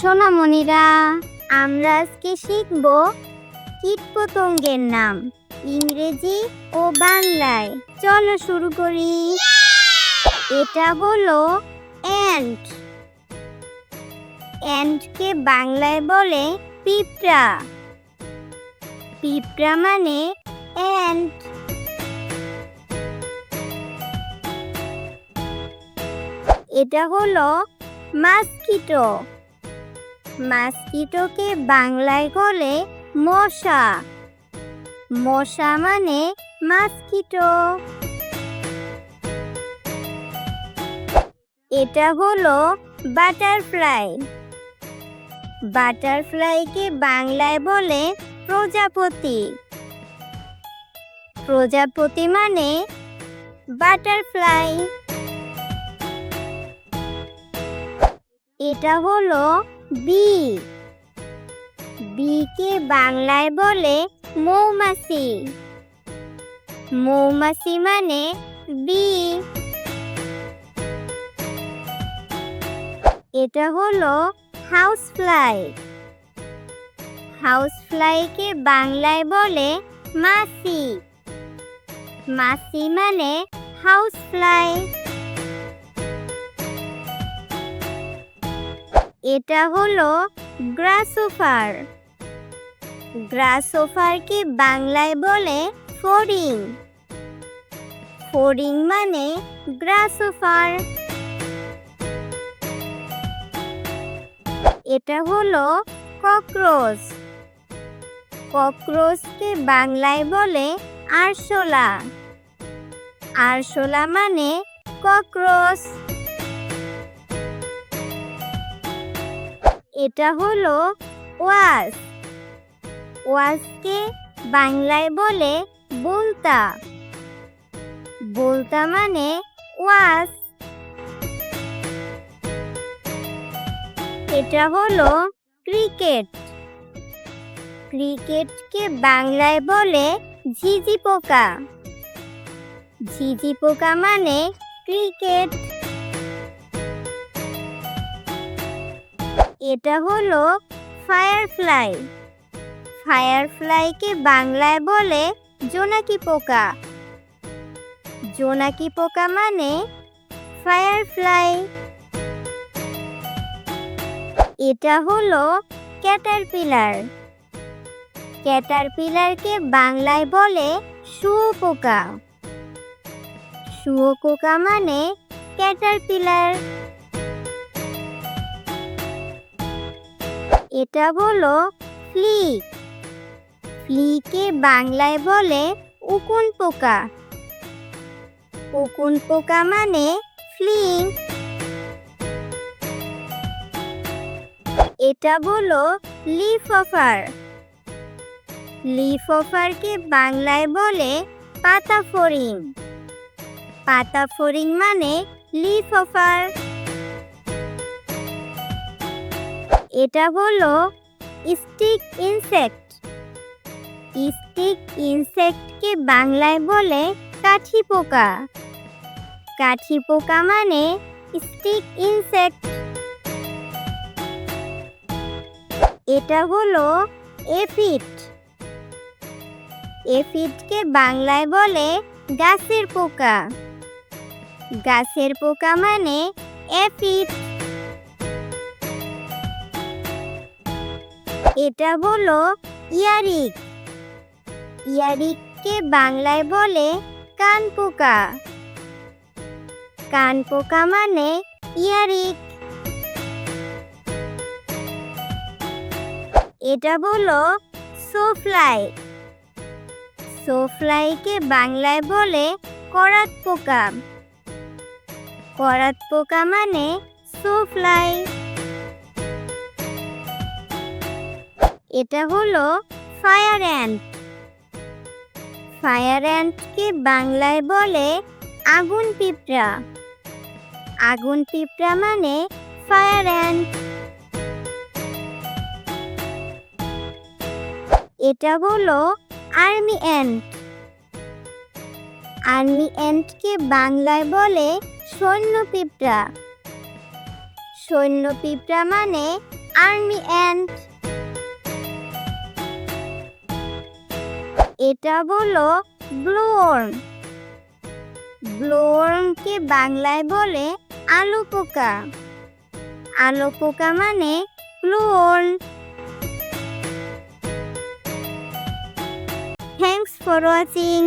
সোনামণিরা, আমরা আজকে শিখব কীটপতঙ্গের নাম, ইংরেজি ও বাংলায়। চলো শুরু করি। এটা হলো অ্যান্ট অ্যান্টকে বাংলায় বলে পিঁপড়া। পিঁপড়া মানে অ্যান্ট এটা হলো মাস্কিটো। মাস্কিটোকে বাংলায় বলে মশা। মশা মানে মাস্কিটো। এটা হলো বাটারফ্লাই। বাটারফ্লাইকে বাংলায় বলে প্রজাপতি। প্রজাপতি মানে বাটারফ্লাই। এটা হলো বি। বিকে বাংলায় বলে মৌমাছি। মৌমাছি মানে বি। এটা হলো হাউস ফ্লাই হাউস ফ্লাইকে বাংলায় বলে মাছি। মাছি মানে হাউস ফ্লাই এটা হলো গ্রাসোফার। গ্রাসোফারকে বাংলায় বলে ফড়িং ফড়িং মানে গ্রাসোফার। এটা হলো ককরোচ। ককরোচকে বাংলায় বলে আরশোলা। আরশোলা মানে ককরোচ। এটা হলো ওয়াস ওয়াসকে বাংলায় বলে বলতা। বলতা মানে ওয়াস এটা হলো ক্রিকেট। ক্রিকেটকে বাংলায় বলে ঝিঝি পোকা ঝিঝি পোকা মানে ক্রিকেট। এটা হলো ফায়ারফ্লাই। ফায়ারফ্লাইকে বাংলায় বলে জোনাকি পোকা। জোনাকি পোকা মানে ফায়ারফ্লাই। এটা হলো ক্যাটারপিলার। ক্যাটারপিলারকে বাংলায় বলে শুয়োপোকা। শুয়োপোকা মানে ক্যাটারপিলার। এটা হলো ফ্লিক। ফ্লিকে বাংলায় বলে উকুন পোকা। উকুন পোকা মানে ফ্লিং। এটা হলো লিফ অফার। লিফ অফারকে বাংলায় বলে পাতা ফড়িং পাতা ফড়িং মানে লিফ অফার। এটা হলো স্টিক ইনসেক্ট স্টিক ইনসেক্টকে বাংলায় বলে কাঠি পোকা। কাঠি পোকা মানে স্টিক ইনসেক্ট এটা হলো এফিট এফিটকে বাংলায় বলে গাছের পোকা। গাছের পোকা মানে এফিট এটা হলো ইয়ারিক। ইয়ারিককে বাংলায় বলে কান পোকা কান পোকা মানে ইয়ারিক। এটা হলো সোফ্লাই। সোফ্লাইকে বাংলায় বলে করাত পোকা করাত পোকা মানে সোফ্লাই। এটা হলো ফায়ার অ্যান্ট। ফায়ার অ্যান্টকে বাংলায় বলে আগুন পিঁপড়া। আগুন পিঁপড়া মানে ফায়ার অ্যান্ট। এটা হলো আর্মি অ্যান্ট। আর্মি অ্যান্টকে বাংলায় বলে সৈন্য পিঁপড়া। সৈন্য পিঁপড়া মানে আর্মি অ্যান্ট। এটা বলো ব্লোর্ম ব্লোর্মকে বাংলায় বলে আলু পোকা আলু পোকা মানে ব্লোর্ম থ্যাংকস ফর ওয়াচিং